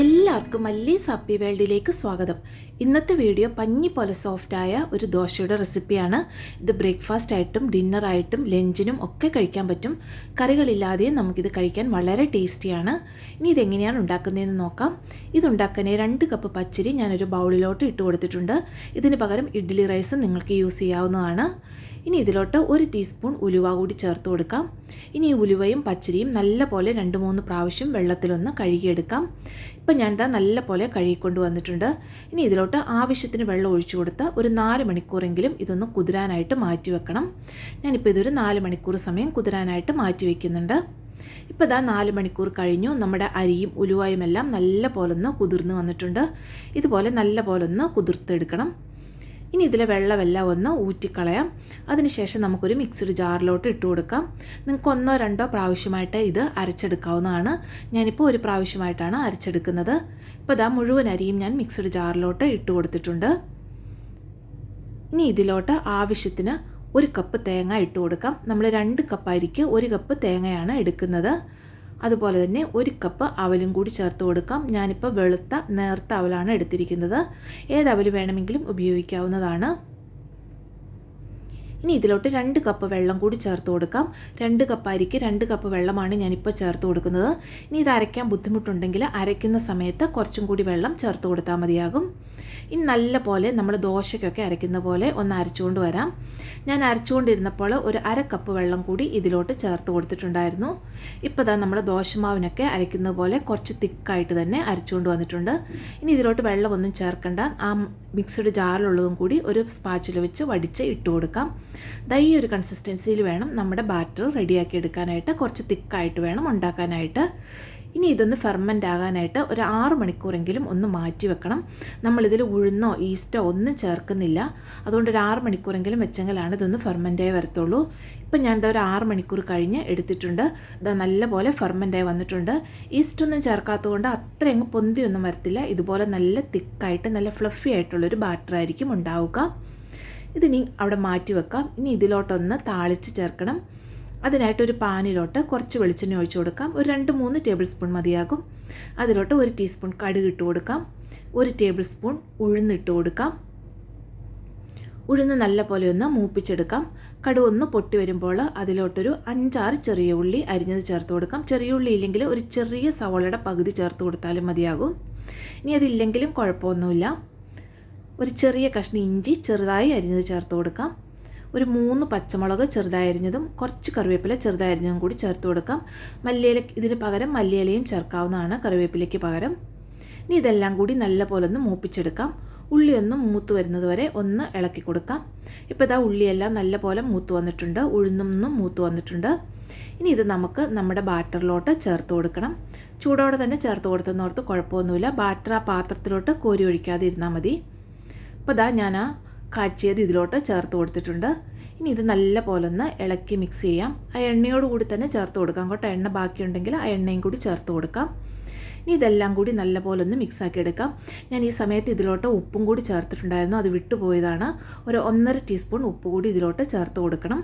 എല്ലാവർക്കും മല്ലി സപ്പി വേൾഡിലേക്ക് സ്വാഗതം. ഇന്നത്തെ വീഡിയോ പഞ്ഞി പോലെ സോഫ്റ്റായ ഒരു ദോശയുടെ റെസിപ്പിയാണ്. ഇത് ബ്രേക്ക്ഫാസ്റ്റ് ആയിട്ടും ഡിന്നറായിട്ടും ലഞ്ചിനും ഒക്കെ കഴിക്കാൻ പറ്റും. കറികളില്ലാതെയും നമുക്കിത് കഴിക്കാൻ വളരെ ടേസ്റ്റിയാണ്. ഇനി ഇതെങ്ങനെയാണ് ഉണ്ടാക്കുന്നതെന്ന് നോക്കാം. ഇതുണ്ടാക്കാൻ രണ്ട് കപ്പ് പച്ചരി ഞാനൊരു ബൗളിലോട്ട് ഇട്ട് കൊടുത്തിട്ടുണ്ട്. ഇതിന് പകരം ഇഡ്ഡലി റൈസ് നിങ്ങൾക്ക് യൂസ് ചെയ്യാവുന്നതാണ്. ഇനി ഇതിലോട്ട് ഒരു ടീസ്പൂൺ ഉലുവ കൂടി ചേർത്ത് കൊടുക്കാം. ഇനി ഉലുവയും പച്ചരിയും നല്ല പോലെ രണ്ട് മൂന്ന് പ്രാവശ്യം വെള്ളത്തിലൊന്ന് കഴുകിയെടുക്കാം. ഇപ്പം ഞാൻ ഇതാ നല്ല പോലെ കഴുകിക്കൊണ്ട് വന്നിട്ടുണ്ട്. ഇനി ഇതിലോട്ട് ആവശ്യത്തിന് വെള്ളം ഒഴിച്ചു കൊടുത്ത് ഒരു നാല് മണിക്കൂറെങ്കിലും ഇതൊന്ന് കുതിരാനായിട്ട് മാറ്റി വെക്കണം. ഞാനിപ്പോൾ ഇതൊരു നാല് മണിക്കൂർ സമയം കുതിരാനായിട്ട് മാറ്റി വയ്ക്കുന്നുണ്ട് ഇപ്പോൾ ഇതാ നാല് മണിക്കൂർ കഴിഞ്ഞു. നമ്മുടെ അരിയും ഉലുവായും എല്ലാം നല്ല പോലൊന്ന് കുതിർന്ന് വന്നിട്ടുണ്ട്. ഇതുപോലെ നല്ല പോലൊന്ന് കുതിർത്തെടുക്കണം. ഇനി ഇതിലെ വെള്ളമെല്ലാം ഒന്ന് ഊറ്റിക്കളയാം. അതിനുശേഷം നമുക്കൊരു മിക്സഡ് ജാറിലോട്ട് ഇട്ട് കൊടുക്കാം. നിങ്ങൾക്ക് ഒന്നോ രണ്ടോ പ്രാവശ്യമായിട്ട് ഇത് അരച്ചെടുക്കാവുന്നതാണ്. ഞാനിപ്പോൾ ഒരു പ്രാവശ്യമായിട്ടാണ് അരച്ചെടുക്കുന്നത്. ഇപ്പോൾ ഇതാ മുഴുവൻ അരിയും ഞാൻ മിക്സഡ് ജാറിലോട്ട് ഇട്ട് കൊടുത്തിട്ടുണ്ട്. ഇനി ഇതിലോട്ട് ആവശ്യത്തിന് ഒരു കപ്പ് തേങ്ങ ഇട്ട് കൊടുക്കാം. നമ്മൾ രണ്ട് കപ്പായിരിക്കും ഒരു കപ്പ് തേങ്ങയാണ് എടുക്കുന്നത്. അതുപോലെ തന്നെ ഒരു കപ്പ് അവലും കൂടി ചേർത്ത് കൊടുക്കാം. ഞാനിപ്പോൾ വെളുത്ത നേർത്ത അവലാണ് എടുത്തിരിക്കുന്നത്. ഏത് അവൽ വേണമെങ്കിലും ഉപയോഗിക്കാവുന്നതാണ്. ഇനി ഇതിലോട്ട് രണ്ട് കപ്പ് വെള്ളം കൂടി ചേർത്ത് കൊടുക്കാം. രണ്ട് കപ്പ് അരിക്ക് രണ്ട് കപ്പ് വെള്ളമാണ് ഞാനിപ്പോൾ ചേർത്ത് കൊടുക്കുന്നത്. ഇനി ഇത് അരയ്ക്കാൻ ബുദ്ധിമുട്ടുണ്ടെങ്കിൽ അരയ്ക്കുന്ന സമയത്ത് കുറച്ചും കൂടി വെള്ളം ചേർത്ത് കൊടുത്താൽ മതിയാകും. ഇനി നല്ല പോലെ നമ്മൾ ദോശയ്ക്കൊക്കെ അരയ്ക്കുന്ന പോലെ ഒന്ന് അരച്ചുകൊണ്ട് വരാം. ഞാൻ അരച്ചുകൊണ്ടിരുന്നപ്പോൾ ഒരു അര കപ്പ് വെള്ളം കൂടി ഇതിലോട്ട് ചേർത്ത് കൊടുത്തിട്ടുണ്ടായിരുന്നു. ഇപ്പോൾ ഇതാ നമ്മൾ ദോശമാവിനൊക്കെ അരയ്ക്കുന്ന പോലെ കുറച്ച് തിക്കായിട്ട് തന്നെ അരച്ചുകൊണ്ട് വന്നിട്ടുണ്ട്. ഇനി ഇതിലോട്ട് വെള്ളമൊന്നും ചേർക്കണ്ട. ആ മിക്സഡ് ജാറിലുള്ളതും കൂടി ഒരു സ്പാച്ചിൽ വെച്ച് വടിച്ച് ഇട്ട് കൊടുക്കാം. ദാ ഒരു കൺസിസ്റ്റൻസിയിൽ വേണം നമ്മുടെ ബാറ്റർ റെഡിയാക്കി എടുക്കാനായിട്ട്. കുറച്ച് തിക്കായിട്ട് വേണം ഉണ്ടാക്കാനായിട്ട്. ഇനി ഇതൊന്ന് ഫെർമെന്റ് ആകാനായിട്ട് ഒരു ആറ് മണിക്കൂറെങ്കിലും ഒന്ന് മാറ്റി വെക്കണം. നമ്മളിതിൽ ഉഴുന്നോ ഈസ്റ്റോ ഒന്നും ചേർക്കുന്നില്ല. അതുകൊണ്ട് ഒരു ആറ് മണിക്കൂറെങ്കിലും വെച്ചെങ്കിലാണ് ഇതൊന്ന് ഫെർമെന്റായി വരത്തുള്ളൂ. ഇപ്പം ഞാൻ ഇതാ ഒരു ആറ് മണിക്കൂർ കഴിഞ്ഞ് എടുത്തിട്ടുണ്ട്. ഇതാ നല്ലപോലെ ഫെർമെന്റായി വന്നിട്ടുണ്ട്. ഈസ്റ്റൊന്നും ചേർക്കാത്തതുകൊണ്ട് അത്ര അങ്ങ് പൊന്തിയൊന്നും വരത്തില്ല. ഇതുപോലെ നല്ല തിക്കായിട്ട് നല്ല ഫ്ലഫി ആയിട്ടുള്ളൊരു ബാറ്റർ ആയിരിക്കും ഉണ്ടാവുക. ഇതിനി അവിടെ മാറ്റി വെക്കാം. ഇനി ഇതിലോട്ടൊന്ന് താളിച്ച് ചേർക്കണം. അതിനായിട്ട് ഒരു പാനിലോട്ട് കുറച്ച് വെളിച്ചെണ്ണ ഒഴിച്ചു കൊടുക്കാം. ഒരു രണ്ട് മൂന്ന് ടേബിൾ സ്പൂൺ മതിയാകും. അതിലോട്ട് ഒരു ടീസ്പൂൺ കടുക് ഇട്ട് കൊടുക്കാം. ഒരു ടേബിൾ സ്പൂൺ ഉഴുന്നിട്ട് കൊടുക്കാം. ഉഴുന്ന് നല്ല പോലെ ഒന്ന് മൂപ്പിച്ചെടുക്കാം. കടുക് ഒന്ന് പൊട്ടി വരുമ്പോൾ അതിലോട്ടൊരു അഞ്ചാറ് ചെറിയ ഉള്ളി അരിഞ്ഞത് ചേർത്ത് കൊടുക്കാം. ചെറിയ ഉള്ളി ഇല്ലെങ്കിൽ ഒരു ചെറിയ സവോളയുടെ പകുതി ചേർത്ത് കൊടുത്താലും മതിയാകും. ഇനി അതില്ലെങ്കിലും കുഴപ്പമൊന്നുമില്ല. ഒരു ചെറിയ കഷ്ണം ഇഞ്ചി ചെറുതായി അരിഞ്ഞത് ചേർത്ത് കൊടുക്കാം. ഒരു മൂന്ന് പച്ചമുളക് ചെറുതായി അരിഞ്ഞതും കുറച്ച് കറിവേപ്പില ചെറുതായി അരിഞ്ഞതും കൂടി ചേർത്ത് കൊടുക്കാം. മല്ലിയില ഇതിന് പകരം മല്ലിയിലയും ചേർക്കാവുന്നതാണ് കറിവേപ്പിലയ്ക്ക് പകരം. ഇനി ഇതെല്ലാം കൂടി നല്ല പോലെ ഒന്ന് മൂപ്പിച്ചെടുക്കാം. ഉള്ളി ഒന്ന് മൂത്ത് വരുന്നത് വരെ ഒന്ന് ഇളക്കി കൊടുക്കാം. ഇപ്പോൾ ഇതാ ഉള്ളിയെല്ലാം നല്ല പോലെ മൂത്ത് വന്നിട്ടുണ്ട്. ഉഴുന്നൊന്നും മൂത്ത് വന്നിട്ടുണ്ട്. ഇനി ഇത് നമുക്ക് നമ്മുടെ ബാറ്ററിലോട്ട് ചേർത്ത് കൊടുക്കണം. ചൂടോടെ തന്നെ ചേർത്ത് കൊടുത്തെന്നോർത്ത് കുഴപ്പമൊന്നുമില്ല. ബാറ്റർ ആ പാത്രത്തിലോട്ട് കോരി ഒഴിക്കാതെ ഇരുന്നാൽ മതി. അപ്പോൾ ഇതാ ഞാൻ ആ കാച്ചിയത് ഇതിലോട്ട് ചേർത്ത് കൊടുത്തിട്ടുണ്ട്. ഇനി ഇത് നല്ല പോലെ ഒന്ന് ഇളക്കി മിക്സ് ചെയ്യാം. ആ എണ്ണയോട് കൂടി തന്നെ ചേർത്ത് കൊടുക്കാം കേട്ടോ. എണ്ണ ബാക്കിയുണ്ടെങ്കിൽ ആ എണ്ണയും കൂടി ചേർത്ത് കൊടുക്കാം. ഇനി ഇതെല്ലാം കൂടി നല്ല പോലെ ഒന്ന് മിക്സാക്കി എടുക്കാം. ഞാൻ ഈ സമയത്ത് ഇതിലോട്ട് ഉപ്പും കൂടി ചേർത്തിട്ടുണ്ടായിരുന്നു. അത് വിട്ടുപോയതാണ് ഒരു ഒന്നര ടീസ്പൂൺ ഉപ്പ് കൂടി ഇതിലോട്ട് ചേർത്ത് കൊടുക്കണം.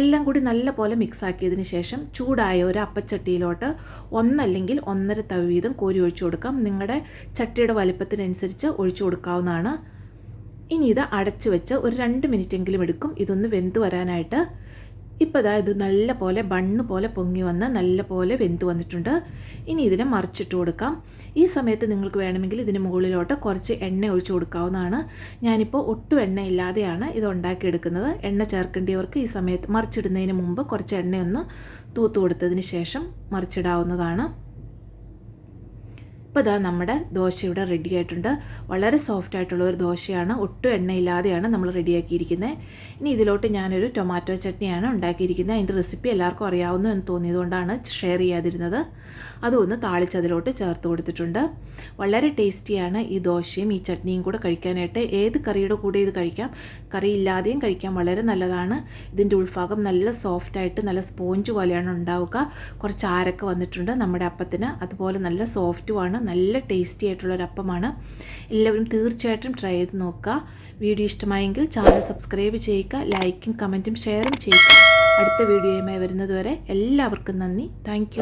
എല്ലാം കൂടി നല്ല പോലെ മിക്സാക്കിയതിന് ശേഷം ചൂടായ ഒരു അപ്പച്ചട്ടിയിലോട്ട് ഒന്നല്ലെങ്കിൽ ഒന്നര തവി വീതം കോരി ഒഴിച്ചു കൊടുക്കാം. നിങ്ങളുടെ ചട്ടിയുടെ വലിപ്പത്തിനനുസരിച്ച് ഒഴിച്ചു കൊടുക്കാവുന്നതാണ്. ഇനി ഇത് അടച്ചു വെച്ച് ഒരു രണ്ട് മിനിറ്റെങ്കിലും എടുക്കും. ഇതൊന്ന് വെന്ത് വരാനായിട്ട്. ഇപ്പോൾ ഇതാ ഇത് നല്ല പോലെ ബണ്ണ് പോലെ പൊങ്ങി വന്ന് നല്ല പോലെ വെന്ത് വന്നിട്ടുണ്ട്. ഇനി ഇതിനെ മറിച്ചിട്ട് കൊടുക്കാം. ഈ സമയത്ത് നിങ്ങൾക്ക് വേണമെങ്കിൽ ഇതിന് മുകളിലോട്ട് കുറച്ച് എണ്ണ ഒഴിച്ചു കൊടുക്കാവുന്നതാണ്. ഞാനിപ്പോൾ ഒട്ടും എണ്ണ ഇല്ലാതെയാണ് ഇത് ഉണ്ടാക്കിയെടുക്കുന്നത്. എണ്ണ ചേർക്കേണ്ടിയവർക്ക് ഈ സമയത്ത് മറിച്ചിടുന്നതിന് മുമ്പ് കുറച്ച് എണ്ണയൊന്ന് തൂത്ത് കൊടുത്തതിന് ശേഷം മറിച്ചിടാവുന്നതാണ്. ഇപ്പോൾ ഇതാ നമ്മുടെ ദോശ ഇവിടെ റെഡി ആയിട്ടുണ്ട്. വളരെ സോഫ്റ്റ് ആയിട്ടുള്ള ഒരു ദോശയാണ്. ഒട്ടും എണ്ണയില്ലാതെയാണ് നമ്മൾ റെഡിയാക്കിയിരിക്കുന്നത് ഇനി ഇതിലോട്ട് ഞാനൊരു ടൊമാറ്റോ ചട്നിയാണ് ഉണ്ടാക്കിയിരിക്കുന്നത്. അതിന്റെ റെസിപ്പി എല്ലാവർക്കും അറിയാവുന്നു എന്ന് തോന്നിയതുകൊണ്ടാണ് ഷെയർ ചെയ്യാതിരുന്നത്. അതൊന്ന് താളിച്ചതിലോട്ട് ചേർത്ത് കൊടുത്തിട്ടുണ്ട്. വളരെ ടേസ്റ്റിയാണ് ഈ ദോശയും ഈ ചട്നിയും കൂടെ കഴിക്കാനായിട്ട്. ഏത് കറിയുടെ കൂടെ ഇത് കഴിക്കാം? കറി ഇല്ലാതെയും കഴിക്കാം. വളരെ നല്ലതാണ്. ഇതിന്റെ ഉൾഭാഗം നല്ല സോഫ്റ്റ് ആയിട്ട് നല്ല സ്പോഞ്ച് പോലെയാണ് ഉണ്ടാവുക. കുറച്ച് ആരൊക്കെ വന്നിട്ടുണ്ട് നമ്മുടെ അപ്പത്തിന്. അതുപോലെ നല്ല സോഫ്റ്റുമാണ് നല്ല ടേസ്റ്റി ആയിട്ടുള്ള ഒരു അപ്പമാണ്. എല്ലാവരും തീർച്ചയായിട്ടും ട്രൈ ചെയ്ത് നോക്കുക. വീഡിയോ ഇഷ്ടമായെങ്കിൽ ചാനൽ സബ്സ്ക്രൈബ് ചെയ്യുക ലൈക്കും കമന്റും ഷെയറും ചെയ്യുക. അടുത്ത വീഡിയോയുമായി വരുന്നതുവരെ എല്ലാവർക്കും നന്ദി. താങ്ക്